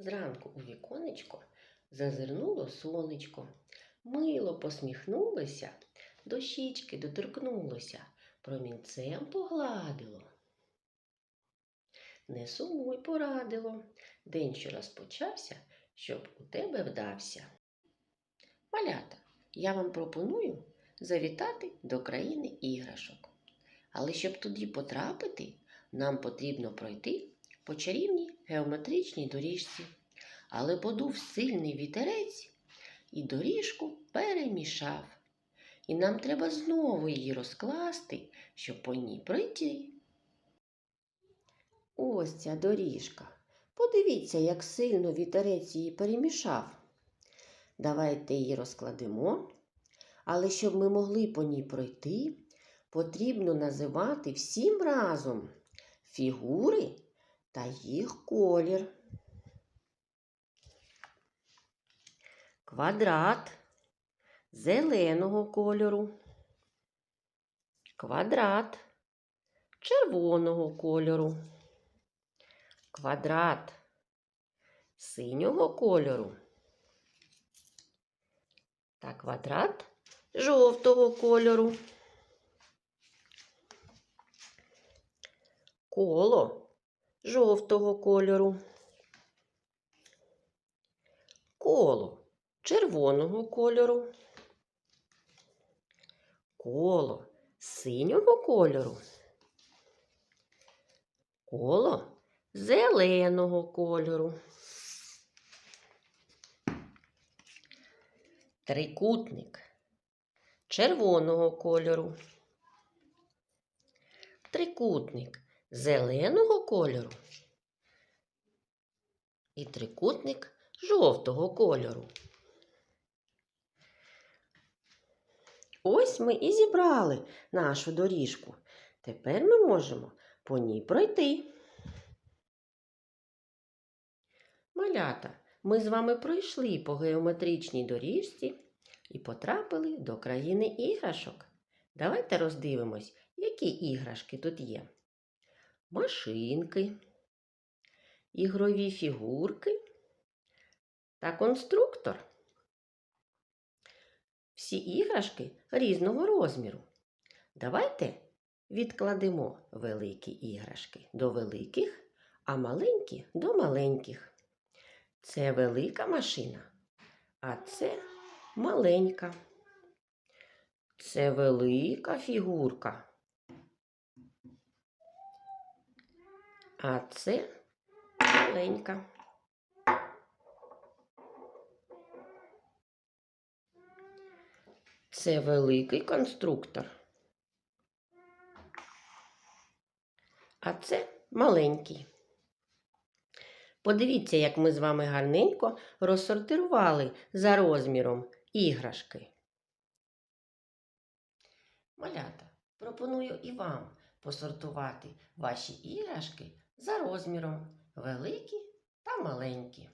Зранку у віконечко зазирнуло сонечко, мило посміхнулося, до щічки доторкнулося, промінцем погладило. Не сумуй порадило, день що розпочався, щоб у тебе вдався. Малята, я вам пропоную завітати до країни іграшок. Але щоб туди потрапити, нам потрібно пройти по чарівній геометричній доріжці. Але подув сильний вітерець і доріжку перемішав. І нам треба знову її розкласти, щоб по ній пройти. Ось ця доріжка. Подивіться, як сильно вітерець її перемішав. Давайте її розкладемо. Але щоб ми могли по ній пройти, потрібно називати всім разом фігури та їх колір. Квадрат зеленого кольору. Квадрат червоного кольору. Квадрат синього кольору. Та квадрат жовтого кольору. Коло жовтого кольору. Коло червоного кольору. Коло синього кольору. Коло зеленого кольору. Трикутник червоного кольору. Трикутник зеленого кольору. І трикутник жовтого кольору. Ось ми і зібрали нашу доріжку. Тепер ми можемо по ній пройти. Малята, ми з вами пройшли по геометричній доріжці і потрапили до країни іграшок. Давайте роздивимось, які іграшки тут є. Машинки, ігрові фігурки та конструктор. Всі іграшки різного розміру. Давайте відкладемо великі іграшки до великих, а маленькі до маленьких. Це велика машина, а це маленька. Це велика фігурка. А це маленька. Це великий конструктор. А це маленький. Подивіться, як ми з вами гарненько розсортирували за розміром іграшки. Малята, пропоную і вам посортувати ваші іграшки за розміром великі та маленькі.